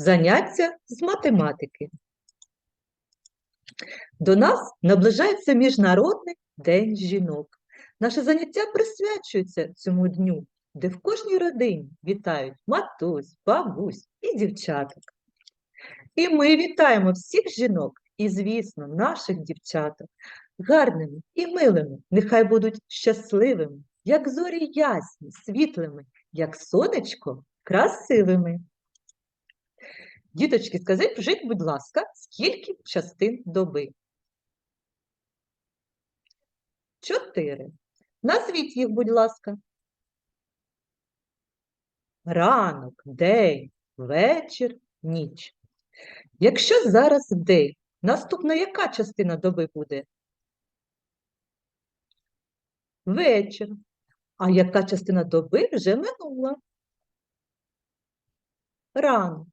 Заняття з математики. До нас наближається Міжнародний день жінок. Наше заняття присвячується цьому дню, де в кожній родині вітають матусь, бабусь і дівчаток. І ми вітаємо всіх жінок і, звісно, наших дівчаток гарними і милими. Нехай будуть щасливими, як зорі ясні, світлими, як сонечко красивими. Діточки, скажіть, будь ласка, скільки частин доби? Чотири. Назвіть їх, будь ласка. Ранок, день, вечір, ніч. Якщо зараз день, наступна яка частина доби буде? Вечір. А яка частина доби вже минула? Ранок.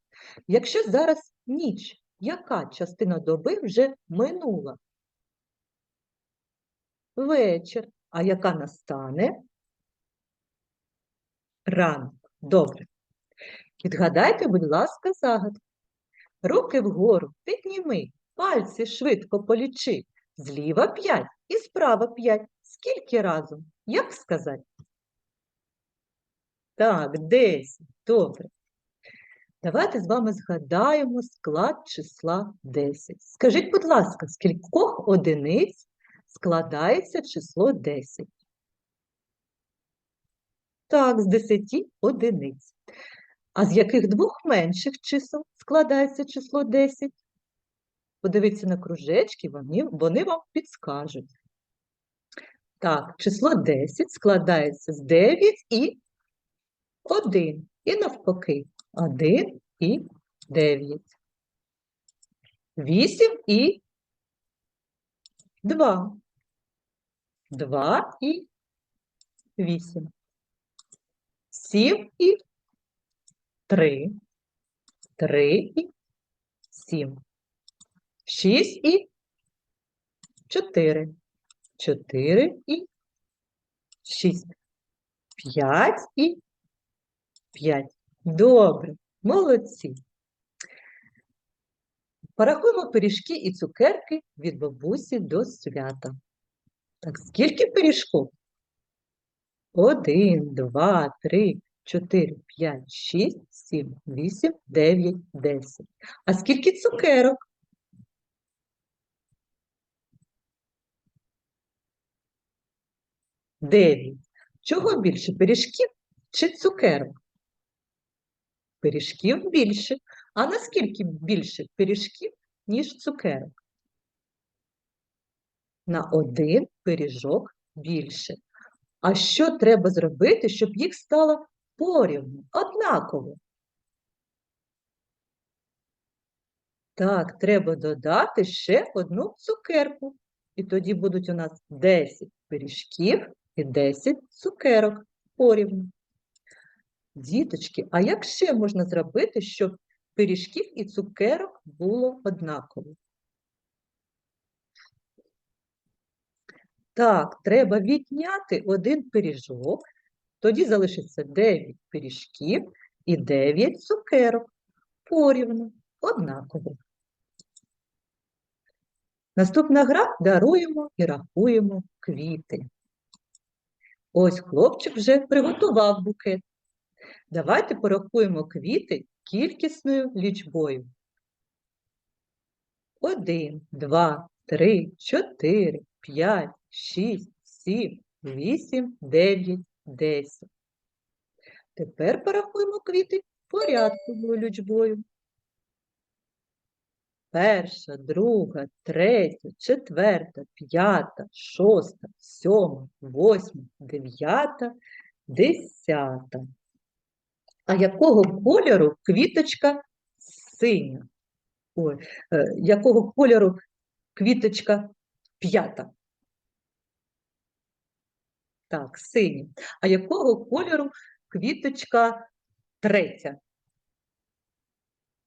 Якщо зараз ніч, яка частина доби вже минула? Вечір. А яка настане? Ранок. Добре. Відгадайте, будь ласка, загадку. Руки вгору підніми, пальці швидко полічи. Зліва п'ять і справа п'ять. Скільки разом? Як сказати? Так, десять. Добре. Давайте з вами згадаємо склад числа 10. Скажіть, будь ласка, з кількох одиниць складається число 10? Так, з 10 одиниць. А з яких двох менших чисел складається число 10? Подивіться на кружечки, вони, вони вам підскажуть. Так, число 10 складається з 9 і 1. І навпаки, 1 і 9. 8 і 2. 2 і 8. 7 і 3. 3 і 7. 6 і 4. 4 і 6. 5 і 5. Добре, молодці. Порахуємо пиріжки і цукерки від бабусі до свята. Так, скільки пиріжків? Один, два, три, чотири, п'ять, шість, сім, вісім, дев'ять, десять. А скільки цукерок? Дев'ять. Чого більше, пиріжків чи цукерок? Пиріжків більше. А наскільки більше пиріжків, ніж цукерок? На один пиріжок більше. А що треба зробити, щоб їх стало порівну, однаково? Так, треба додати ще одну цукерку. І тоді будуть у нас 10 пиріжків і 10 цукерок порівну. Діточки, а як ще можна зробити, щоб пиріжків і цукерок було однаково? Так, треба відняти один пиріжок, тоді залишиться 9 пиріжків і 9 цукерок. Порівну, однаково. Наступна гра даруємо і рахуємо квіти. Ось хлопчик вже приготував букет. Давайте порахуємо квіти кількісною лічбою. Один, два, три, чотири, п'ять, шість, сім, вісім, дев'ять, десять. Тепер порахуємо квіти порядковою лічбою. Перша, друга, третя, четверта, п'ята, шоста, сьома, восьма, дев'ята, десята. А якого кольору квіточка синя? Ой, е, якого кольору квіточка п'ята? Так, синя. А якого кольору квіточка третя?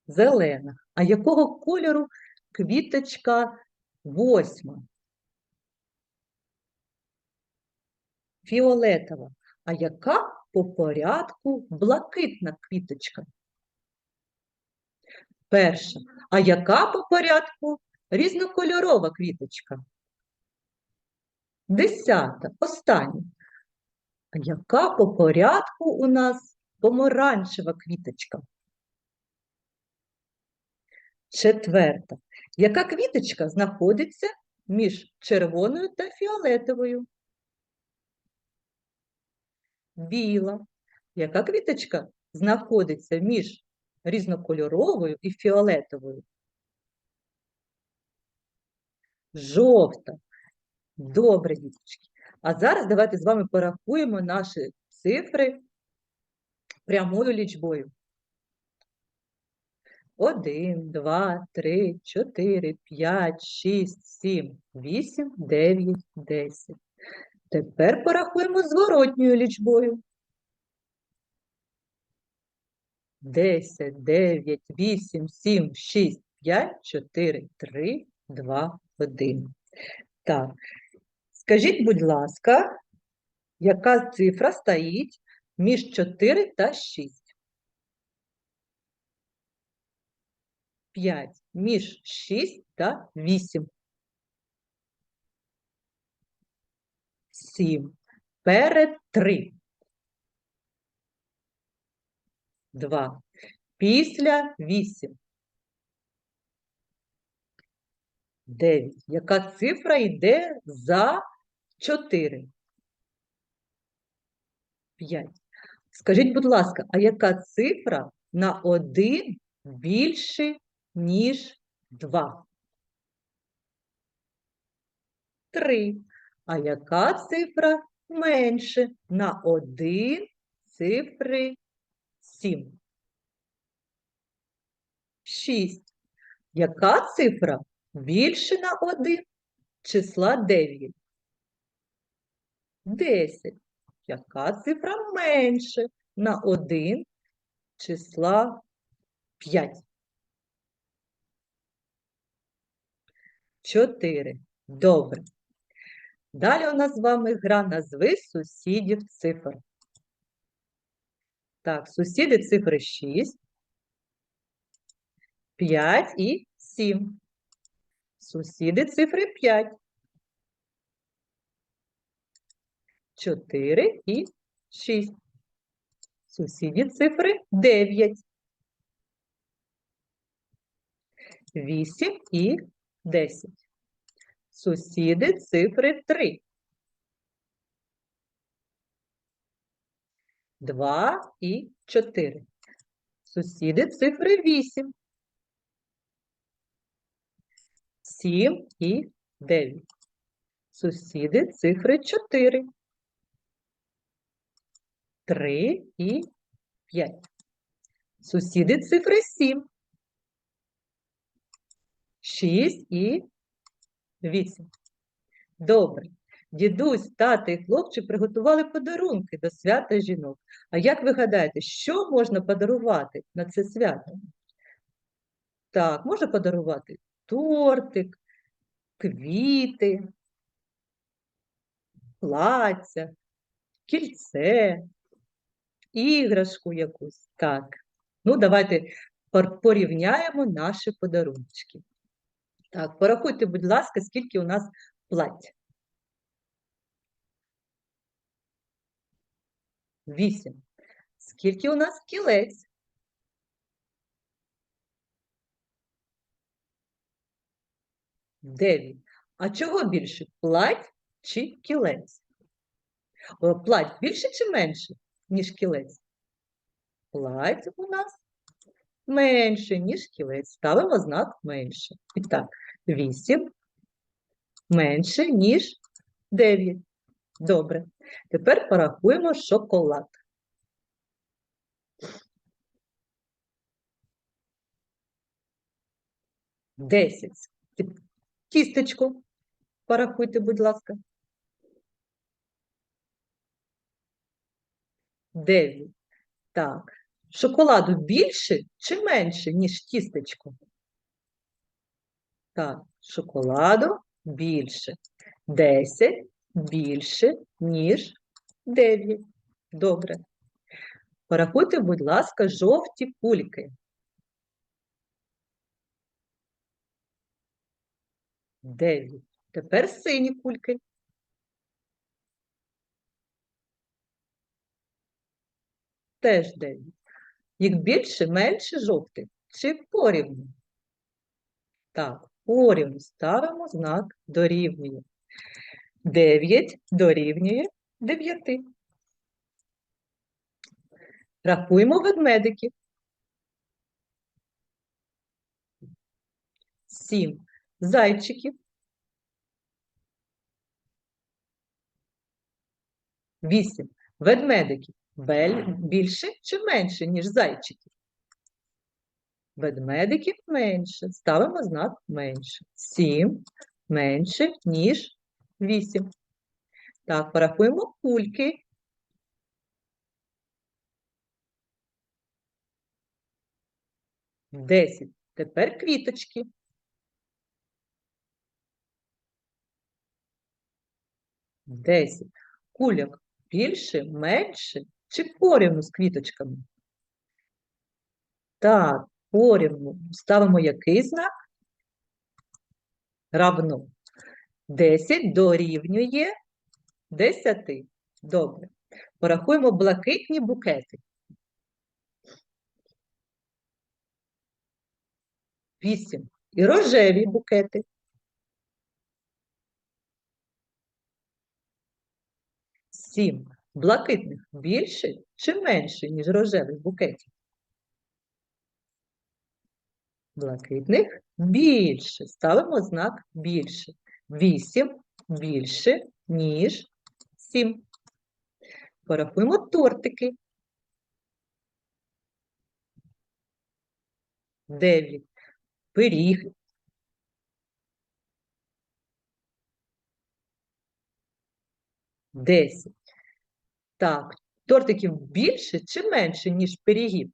Зелена. А якого кольору квіточка восьма? Фіолетова. А яка по порядку блакитна квіточка? Перша. А яка по порядку різнокольорова квіточка? Десята. Остання. А яка по порядку у нас помаранчева квіточка? Четверта. Яка квіточка знаходиться між червоною та фіолетовою? Біла. Яка квіточка знаходиться між різнокольоровою і фіолетовою? Жовта. Добре, діточки. А зараз давайте з вами порахуємо наші цифри прямою лічбою. 1, 2, 3, 4, 5, 6, 7, 8, 9, 10. Тепер порахуємо зворотньою лічбою. 10, 9, 8, 7, 6, 5, 4, 3, 2, 1. Так, скажіть, будь ласка, яка цифра стоїть між 4 та 6? 5. Між 6 та 8. 7. Перед 3. 2. Після 8. 9. Яка цифра йде за 4? 5. Скажіть, будь ласка, а яка цифра на 1 більше, ніж 2? 3. А яка цифра менше на 1 цифри 7? 6. Яка цифра більше на 1 числа 9? 10. Яка цифра менше на 1 числа 5? 4. Добре. Далі у нас з вами гра назви сусідів цифр. Так, сусіди цифри 6, 5 і 7. Сусіди цифри 5. 4 і 6. Сусіді цифри 9. 8 і 10. Сусіди цифри 3. 2 і 4. Сусіди цифри 8. 7 і 9. Сусіди цифри 4. 3 і 5. Сусіди цифри 7. 6 і 8. Добре. Дідусь, тата і хлопчик приготували подарунки до свята жінок. А як ви гадаєте, що можна подарувати на це свято? Так, можна подарувати тортик, квіти, плаття, кільце, іграшку якусь. Так. Ну, давайте порівняємо наші подарунки. Так, порахуйте, будь ласка, скільки у нас плаття. Вісім. Скільки у нас кілець? Дев'ять. А чого більше? Плать чи кілець? Плать більше чи менше, ніж кілець? Плать у нас менше, ніж кілець. Ставимо знак менше. І так, 8 менше, ніж 9. Добре. Тепер порахуємо шоколад. Десять. Кісточку порахуйте, будь ласка. Дев'ять. Так шоколаду більше чи менше, ніж тістечко? Так, шоколаду більше. 10 більше, ніж 9. Добре. Порахуйте, будь ласка, жовті кульки. Дев'ять. Тепер сині кульки. Теж дев'ять. Їх більше, менше жовтих. Чи порівну? Так, порівну ставимо знак дорівнює. 9 дорівнює 9. Рахуємо ведмедиків. 7 зайчиків. 8 ведмедиків. Бель- Більше чи менше, ніж зайчиків? Ведмедиків менше. Ставимо знак менше. 7 менше, ніж 8. Так, порахуємо кульки. Десять. Тепер квіточки. Десять. Кульок більше, менше чи порівну з квіточками? Так, порівну. Ставимо який знак? Равно. 10 дорівнює 10. Добре. Порахуємо блакитні букети. 8. І рожеві букети. 7. Блакитних більше чи менше, ніж рожевих букетів? Блакитних більше. Ставимо знак більше. 8 більше, ніж 7. Порахуємо тортики. 9. Пиріг. Десять. Так, тортиків більше чи менше, ніж пирігів?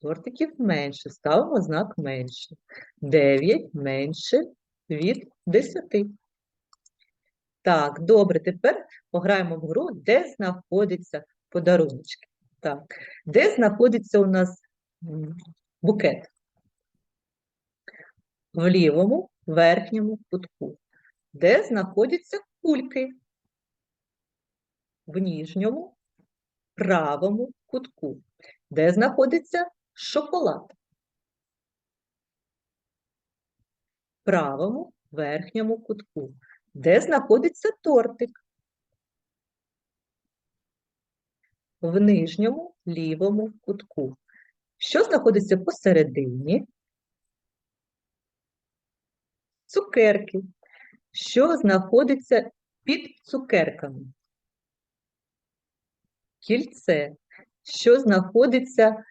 Тортиків менше. Ставимо знак менше. 9 менше від 10. Так, добре, тепер пограємо в гру, де знаходяться подаруночки. Так, де знаходиться у нас букет? В лівому верхньому кутку. Де знаходяться кульки? В ніжньому правому кутку. Де знаходиться шоколад? Правому верхньому кутку. Де знаходиться тортик? В нижньому лівому кутку. Що знаходиться посередині? Цукерки. Що знаходиться під цукерками? Кільце. Що знаходиться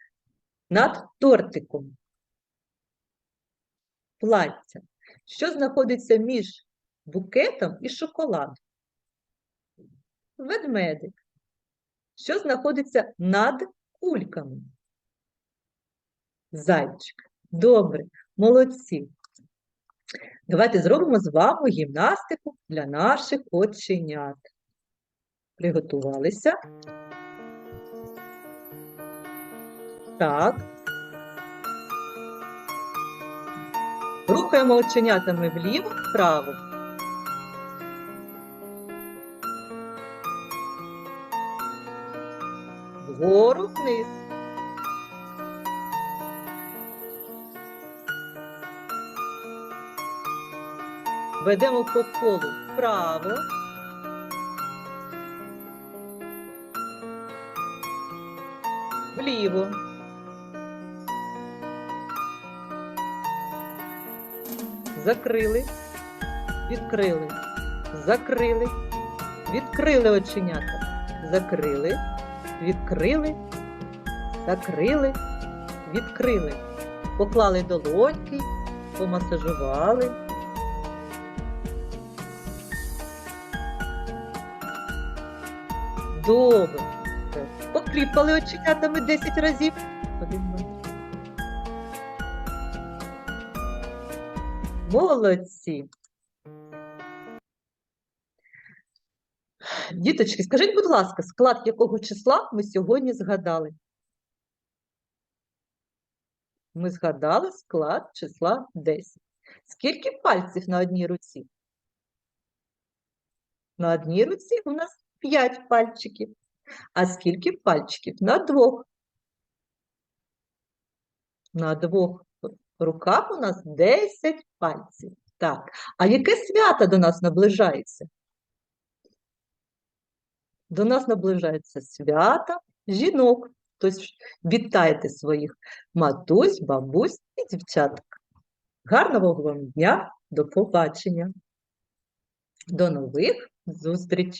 над тортиком? Плаття. Що знаходиться між букетом і шоколадом? Ведмедик. Що знаходиться над кульками? Зайчик. Добре, молодці. Давайте зробимо з вами гімнастику для наших оченят. Приготувалися. Так. Рухаємо оченятами вліво, вправо. Вгору вниз. Ведемо по колу вправо. Вліво. Закрили, відкрили, закрили, відкрили оченята, закрили, відкрили, закрили, відкрили, поклали долоньки, помасажували. Добре. Покліпали оченятами 10 разів. Один, Молодці. Діточки, скажіть, будь ласка, склад якого числа ми сьогодні згадали? Ми згадали склад числа 10. Скільки пальців на одній руці? На одній руці у нас 5 пальчиків. А скільки пальчиків? На двох. На двох руках у нас 10 пальців. Так, а яке свято до нас наближається? До нас наближається свято жінок. Тож вітайте своїх матусь, бабусь і дівчаток. Гарного вам дня, до побачення. До нових зустрічей!